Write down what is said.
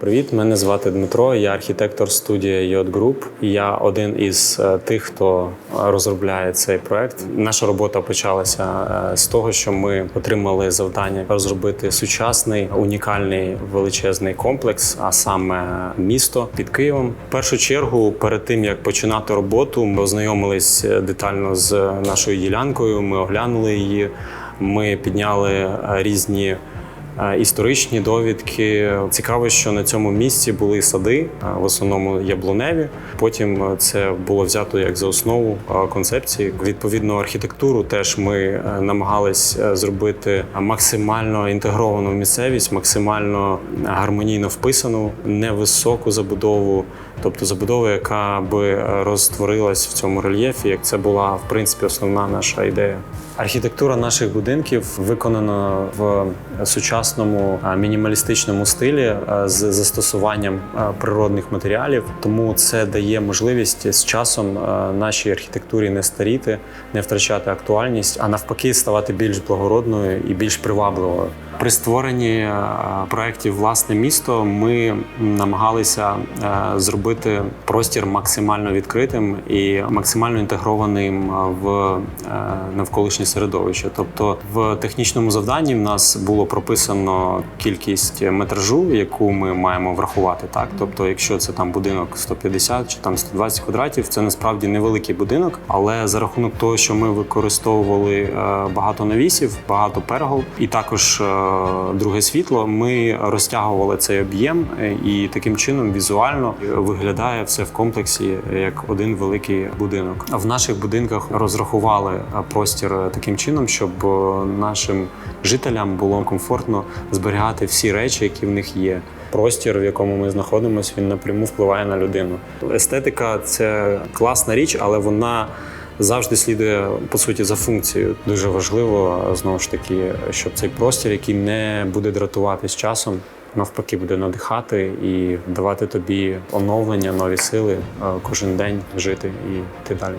Привіт, мене звати Дмитро. Я архітектор студії Йод Груп. Я один із е, тих, хто е, розробляє цей проект. Наша робота почалася е, з того, що ми отримали завдання розробити сучасний унікальний величезний комплекс, а саме місто під Києвом. В першу чергу, перед тим як починати роботу, ми ознайомились детально з нашою ділянкою. Ми оглянули її. Ми підняли різні історичні довідки. Цікаво, що на цьому місці були сади, е, в основному яблуневі. Потім е, це було взято як за основу е, концепції. Відповідно, архітектуру теж ми е, намагались е, зробити максимально інтегровану місцевість, максимально гармонійно вписану, невисоку забудову. Тобто забудова, яка би е, розтворилась в цьому рельєфі, як це була в принципі основна наша ідея. Архітектура наших будинків виконана в сучасному е, мінімалістичному стилі з застосуванням природних матеріалів. Тому це дає можливість з часом нашій архітектурі не старіти, не втрачати актуальність, а навпаки, ставати більш благородною і більш привабливою. При створенні е, проєктів власне місто ми намагалися е, зробити простір максимально відкритим і максимально інтегрованим в е, навколишнє середовище. Тобто, в технічному завданні в нас було прописано кількість метражу, яку ми маємо врахувати. Так, тобто, якщо це там будинок 150 чи там 120 квадратів, це насправді невеликий будинок, але за рахунок того, що ми використовували багато навісів, багато пергол, і також друге світло, ми розтягували цей об'єм, е, і таким чином візуально виглядає все в комплексі як один великий будинок. В наших будинках розрахували е, простір е, таким чином, щоб е, нашим жителям було комфортно зберігати всі речі, які в них є. Простір, в якому ми знаходимося, він напряму впливає на людину. Естетика це класна річ, але вона завжди слідує по суті за функцією. Дуже важливо знову ж таки, щоб цей простір, який не буде дратувати з часом, навпаки, буде надихати і давати тобі оновлення, нові сили е, кожен день жити і йти далі.